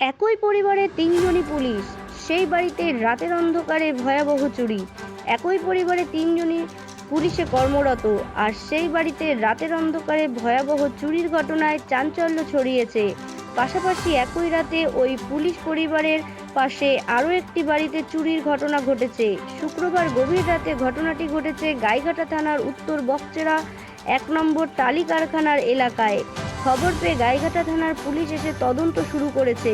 একই পরিবারের তিনজনই পুলিশ। সেই বাড়িতে রাতের অন্ধকারে ভয়াবহ চুরি। একই পরিবারে তিনজনই পুলিশে কর্মরত। আর সেই বাড়িতে রাতের অন্ধকারে ভয়াবহ চুরির ঘটনায় চাঞ্চল্য ছড়িয়েছে। পাশাপাশি একই রাতে ওই পুলিশ পরিবারের পাশে আরও একটি বাড়িতে চুরির ঘটনা ঘটেছে। শুক্রবার গভীর রাতে ঘটনাটি ঘটেছে গাইঘাটা থানার উত্তর বকচেরা এক নম্বর টালি কারখানার এলাকায়। খবর পেয়ে গাইঘাটা থানার পুলিশ এসে তদন্ত শুরু করেছে।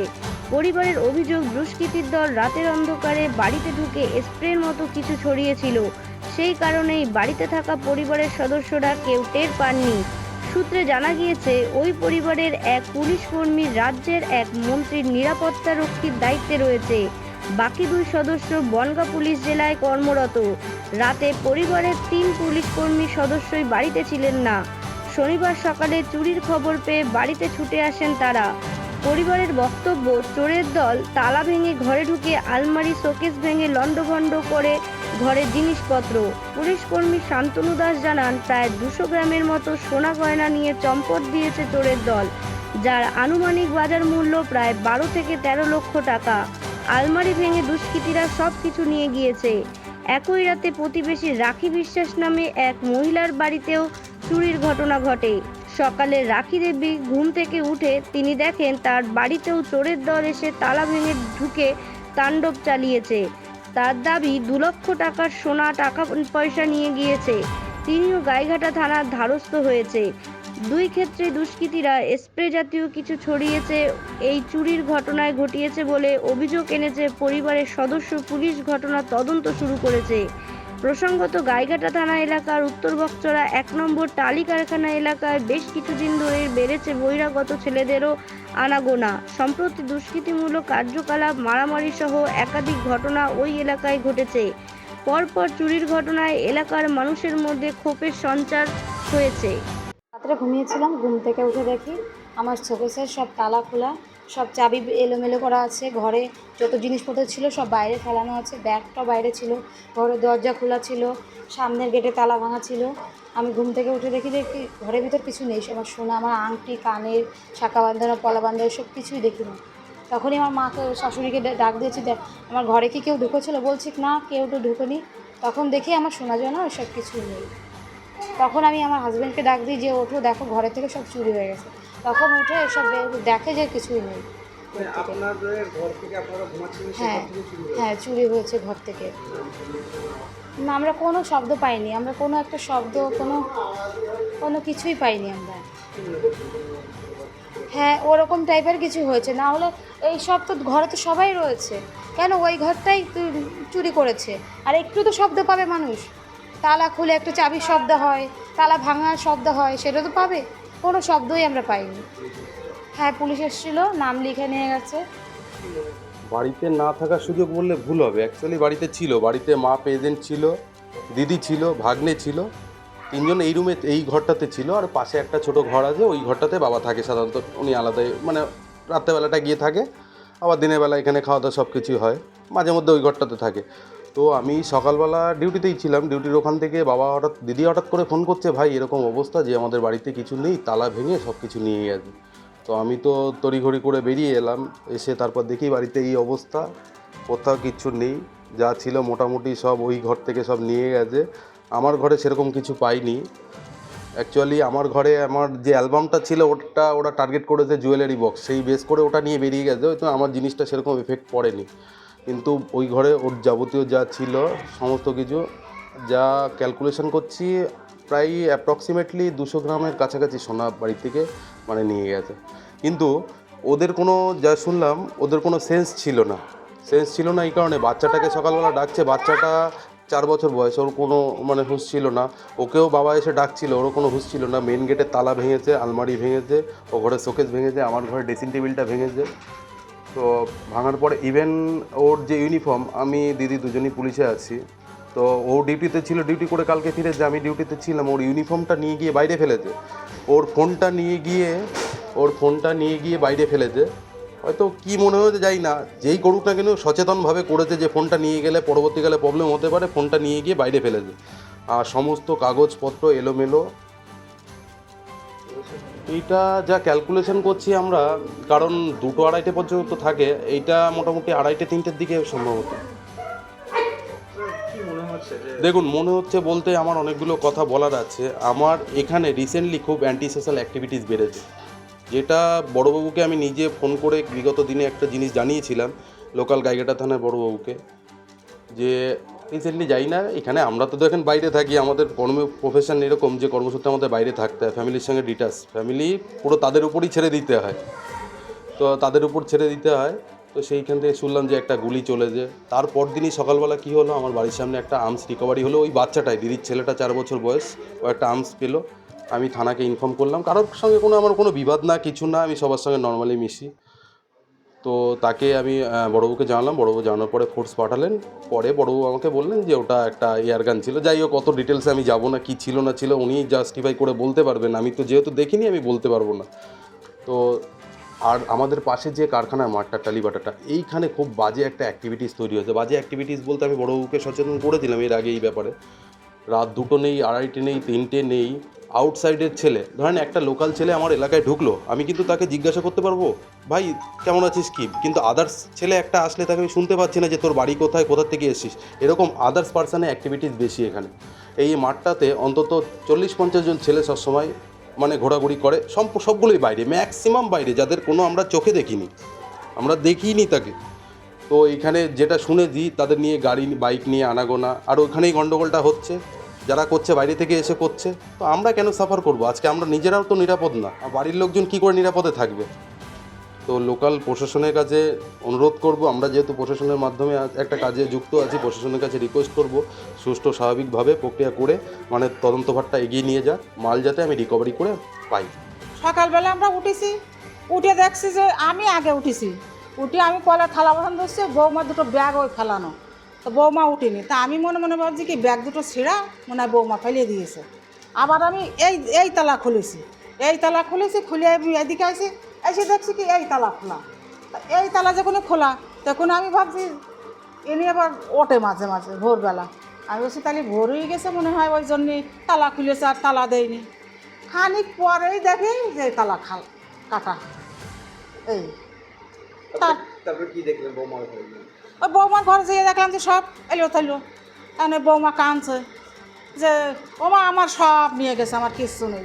পরিবারের অভিযোগ, দুষ্কৃতীর দল রাতের অন্ধকারে বাড়িতে ঢুকে স্প্রের মতো কিছু ছড়িয়েছিল। সেই কারণেই বাড়িতে থাকা পরিবারের সদস্যরা কেউ টের পাননি। সূত্রে জানা গিয়েছে, ওই পরিবারের এক পুলিশ কর্মী রাজ্যের এক মন্ত্রীর নিরাপত্তা রক্ষীর দায়িত্বে রয়েছে। বাকি দুই সদস্য বনগাঁ পুলিশ জেলায় কর্মরত। রাতে পরিবারের তিন পুলিশ কর্মী সদস্যই বাড়িতে ছিলেন না। শনিবার সকালে চুরির খবর পেয়ে বাড়িতে ছুটে আসেন তারা। পরিবারের বক্তব্য, চোরের দল তালা ভেঙে ঘরে ঢুকে আলমারি শোকেস ভেঙে লণ্ডভণ্ড করে ঘরের জিনিসপত্র। পুলিশ কর্মী শান্তনু দাস জানান, প্রায় দুশো গ্রামের মতো সোনা গয়না নিয়ে চম্পট দিয়েছে চোরের দল, যার আনুমানিক বাজার মূল্য প্রায় বারো থেকে তেরো লক্ষ টাকা। আলমারি ভেঙে দুষ্কৃতীরা সব কিছু নিয়ে গিয়েছে। একই রাতে প্রতিবেশী রাখি বিশ্বাস নামে এক মহিলার বাড়িতেও চুরির ঘটনা ঘটে। সকালে রাখি দেবী ঘুম থেকে উঠে তিনি দেখেন তার বাড়িতেও চোরের দল এসে তালা ভেঙে ঢুকে তাণ্ডব চালিয়েছে। তার দাবি, দু লক্ষ টাকার সোনা, টাকা পয়সা নিয়ে গিয়েছে। তিনিও গাইঘাটা থানার ধারস্থ হয়েছে। দুই ক্ষেত্রে দুষ্কৃতীরা স্প্রে জাতীয় কিছু ছড়িয়েছে। এই চুরির ঘটনায় ঘটিয়েছে বলে অভিযোগ এনেছে পরিবারের সদস্য। পুলিশ ঘটনার তদন্ত শুরু করেছে। প্রসঙ্গত গাইঘাটা থানা এলাকার উত্তর বকচরা এক নম্বর টালি কারখানা এলাকায় বেশ কিছুদিন ধরে বেড়েছে বহিরাগত ছেলেদেরও আনাগোনা। সম্প্রতি দুষ্কৃতিমূলক কার্যকলাপ মারামারি সহ একাধিক ঘটনা ওই এলাকায় ঘটেছে। পরপর চুরির ঘটনায় এলাকার মানুষের মধ্যে ক্ষোভের সঞ্চার হয়েছে। রাত্রে ঘুমিয়েছিলাম, ঘুম থেকে উঠে দেখি আমার শোকেসের সব তালা খোলা। সব চাবি এলোমেলো করা আছে, ঘরে যত জিনিসপত্র ছিল সব বাইরে ফেলানো আছে ব্যাগটা বাইরে ছিল ঘরের দরজা খোলা ছিল, সামনের গেটে তালা ভাঙা ছিল। আমি ঘুম থেকে উঠে দেখি দেখি ঘরের ভিতর কিছু নেই, আমার সোনা, আমার আংটি, কানের শাঁকা বাঁধানো, পলা বাঁধানো সব কিছুই দেখি না। তখনই আমার মাকে, শাশুড়িকে ডাক দিয়েছি, দেখ, আমার ঘরে কি কেউ ঢুকেছিল বলছি, না, কেউ তো ঢুকেনি। তখন দেখি আমার যায় না সব কিছুই নেই। তখন আমি আমার হাজব্যান্ডকে ডাক দিই যে, ওঠো, দেখো ঘরে থেকে সব চুরি হয়ে গেছে। তখন উঠে এসব দেখে যে কিছুই নেই। মানে হ্যাঁ চুরি হয়েছে। হ্যাঁ চুরি হয়েছে ঘর থেকে। না আমরা কোনো শব্দ পাইনি আমরা কোনো একটা শব্দ কোনো কোনো কিছুই পাইনি আমরা। হ্যাঁ ওরকম টাইপের কিছু হয়েছে। না হলে এই সব তো ঘরে তো সবাই রয়েছে। কেন ওই ঘরটাই চুরি করেছে? আর একটু তো শব্দ পাবে মানুষ। তালা খুলে একটা চাবির শব্দ হয় তালা ভাঙার শব্দ হয় সেটা তো পাবে। কোনো শব্দই আমরা পাইনি। হ্যাঁ পুলিশ এসেছিল, নাম লিখে নিয়ে গেছে। বাড়িতে না থাকার সুযোগ বললে ভুল হবে। অ্যাকচুয়ালি বাড়িতে ছিল। বাড়িতে মা প্রেজেন্ট ছিল, দিদি ছিল, ভাগ্নে ছিল। তিনজন এই রুমে, এই ঘরটাতে ছিল আর পাশে একটা ছোট ঘর আছে। ওই ঘরটাতে বাবা থাকে সাধারণত। উনি আলাদাই মানে রাত্রেবেলাটা গিয়ে থাকে। আবার দিনের বেলা এখানে খাওয়া দাওয়া সব কিছুই হয়। মাঝে মধ্যে ওই ঘরটাতে থাকে। তো আমি সকালবেলা ডিউটিতেই ছিলাম। ডিউটির ওখান থেকে বাবা হঠাৎ, দিদি হঠাৎ করে ফোন করছে, ভাই, এরকম অবস্থা যে আমাদের বাড়িতে কিছু নেই, তালা ভেঙে সব কিছু নিয়ে গেছে। তো আমি তো তড়িঘড়ি করে বেরিয়ে এলাম, এসে তারপর দেখি বাড়িতে এই অবস্থা, কোথাও কিচ্ছু নেই, যা ছিল মোটামুটি সব ওই ঘর থেকে সব নিয়ে গেছে। আমার ঘরে সেরকম কিছু পাইনি। অ্যাকচুয়ালি আমার ঘরে আমার যে অ্যালবামটা ছিল, ওটা ওরা টার্গেট করেছে জুয়েলারি বক্স, সেই বেস করে ওটা নিয়ে বেরিয়ে গেছে, হয়তো আমার জিনিসটা সেরকম এফেক্ট পড়েনি। কিন্তু ওই ঘরে ওর যাবতীয় যা ছিল, সমস্ত কিছু, যা ক্যালকুলেশন করছি, প্রায় অ্যাপ্রক্সিমেটলি দুশো গ্রামের কাছাকাছি সোনা বাড়ি থেকে মানে নিয়ে গেছে। কিন্তু ওদের কোনো, যা শুনলাম, ওদের কোনো সেন্স ছিল না। সেন্স ছিল না এই কারণে, বাচ্চাটাকে সকালবেলা ডাকছে, বাচ্চাটা চার বছর বয়স, ওর কোনো মানে হুঁশ ছিল না। ওকেও বাবা এসে ডাকছিল, ওরও কোনো হুঁশ ছিল না। মেন গেটে তালা ভেঙেছে, আলমারি ভেঙেছে, ও ঘরে শোকেস ভেঙেছে, আমার ঘরে ড্রেসিং টেবিলটা ভেঙেছে। তো ভাঙার পরে ইভেন ওর যে ইউনিফর্ম আমি, দিদি দুজনই পুলিশে আছি, তো ও ডিউটিতে ছিল ডিউটি করে কালকে ফিরেছে আমি ডিউটিতে ছিলাম, ওর ইউনিফর্মটা নিয়ে গিয়ে বাইরে ফেলেছে। ওর ফোনটা নিয়ে গিয়ে, ওর ফোনটা নিয়ে গিয়ে বাইরে ফেলেছে। হয়তো কি মনে হয়েছে যাই না, যেই করুক না কেন সচেতনভাবে করেছে যে ফোনটা নিয়ে গেলে পরবর্তীকালে প্রবলেম হতে পারে ফোনটা নিয়ে গিয়ে বাইরে ফেলেছে। আর সমস্ত কাগজপত্র এলোমেলো এইটা যা ক্যালকুলেশন করছি আমরা, কারণ দুটো আড়াইটে পর্যন্ত থাকে, এইটা মোটামুটি আড়াইটে, তিনটের দিকে সম্ভবত। দেখুন, মনে হচ্ছে বলতে আমার অনেকগুলো কথা বলার আছে। আমার এখানে রিসেন্টলি খুব অ্যান্টি সোশ্যাল অ্যাক্টিভিটিস বেড়েছে। যেটা বড়োবাবুকে আমি নিজে ফোন করে বিগত দিনে একটা জিনিস জানিয়েছিলাম লোকাল গাইঘাটা থানার বড়োবাবুকে, যে রিসেন্টলি যাই না, এখানে আমরা তো দেখেন বাইরে থাকি, আমাদের কর্ম প্রফেশন এরকম যে কর্মসূত্রে আমাদের বাইরে থাকতে হয় ফ্যামিলির সঙ্গে ডিটাচ ফ্যামিলি পুরো তাদের উপরই ছেড়ে দিতে হয়। তো তাদের উপর ছেড়ে দিতে হয়, তো সেইখান থেকে শুনলাম যে একটা গুলি চলে যে, তারপর দিনই সকালবেলা কি হলো, আমার বাড়ির সামনে একটা আর্মস রিকভারি হলো, ওই বাচ্চাটাই, দিদির ছেলেটা চার বছর বয়স, ও একটা আর্মস পেল, আমি থানাকে ইনফর্ম করলাম, কারোর সঙ্গে কোনো, আমার কোনো বিবাদ না, কিছু না, আমি সবার সঙ্গে নর্মালি মিশি। তো তাকে আমি আহ, বড়বাবুকে জানালাম বড়বাবু জানানোর পরে ফোর্স পাঠালেন। পরে বড়বাবু আমাকে বললেন যে ওটা একটা এয়ার গান ছিল। যাই হোক কত ডিটেলসে আমি যাব না কি ছিল না ছিল উনি জাস্টিফাই করে বলতে পারবেন। আমি তো যেহেতু দেখিনি আমি বলতে পারব না। তো আর আমাদের পাশে যে কারখানার মাঠটা টালিবাটাটা এইখানে খুব বাজে একটা অ্যাক্টিভিটিস তৈরি হয়েছে। বাজে অ্যাক্টিভিটিস বলতে আমি বড়বাবুকে সচেতন করেছিলাম এর আগে এই ব্যাপারে। রাত দুটো নেই আড়াইটে নেই তিনটে নেই আউটসাইডের ছেলে। ধরেন একটা লোকাল ছেলে আমার এলাকায় ঢুকলো, আমি কিন্তু তাকে জিজ্ঞাসা করতে পারব, ভাই, কেমন আছিস কি? কিন্তু আদার্স ছেলে একটা আসলে তাকে আমি শুনতে পাচ্ছি না যে তোর বাড়ি কোথায়, কোথা থেকে এসেছিস। এরকম আদার্স পার্সনের অ্যাক্টিভিটিস বেশি এখানে। এই মাঠটাতে অন্তত চল্লিশ পঞ্চাশ জন ছেলে সবসময় মানে ঘোরাঘুরি করে সব সবগুলোই বাইরে ম্যাক্সিমাম বাইরে, যাদের কোনো আমরা চোখে দেখিনি। আমরা দেখিনি তাকে। তো এখানে যেটা শুনেছি, তাদের নিয়ে গাড়ি, বাইক নিয়ে আনাগোনা, আর ওখানেই গণ্ডগোলটা হচ্ছে। যারা করছে, বাইরে থেকে এসে করছে, তো আমরা কেন সাফার করব? আজকে আমরা নিজেরাও তো নিরাপদ না। আর বাড়ির লোকজন কি করে নিরাপদে থাকবে? তো লোকাল প্রশাসনের কাছে অনুরোধ করব, আমরা যেহেতু প্রশাসনের মাধ্যমে একটা কাজে যুক্ত আছি, প্রশাসনের কাছে রিকোয়েস্ট করব, সুষ্ঠু, স্বাভাবিকভাবে প্রক্রিয়া করে মানে তদন্তভারটা এগিয়ে নিয়ে যাক, মাল যাতে আমি রিকভারি করে পাই। সকালবেলা আমরা উঠেছি, উঠে দেখছি যে আমি আগে উঠেছি। উঠে আমি কলে থালা বাসন ধরছি, বৌমা দুটো ব্যাগ ওই ফেলানো। তো বৌমা উঠিনি। তা আমি মনে মনে ভাবছি কি ব্যাগ দুটো ছেঁড়া মনে হয় বৌমা ফেলিয়ে দিয়েছে। আবার আমি এই এই তালা খুলেছি। এই তালা খুলেছি খুলে আমি এদিকে আসি এসে দেখছি কি এই তালা খোলা। এই তালা যখন খোলা তখন আমি ভাবছি এনে আবার ওঠে মাঝে মাঝে ভোরবেলা। আমি বলছি তাহলে ভোর হয়ে গেছে মনে হয় ওই জন্যে তালা খুলেছে আর তালা দেয়নি। খানিক পরেই দেখি যে তালা খাল কাটা। এই। তারপর কি দেখলেন গিয়ে? ওই বৌমার ঘরে যেয়ে দেখলাম যে সব এলো থাইলো ওই বৌমা কাঁদছে যে, ওমা, আমার সব নিয়ে গেছে, আমার কিচ্ছু নেই।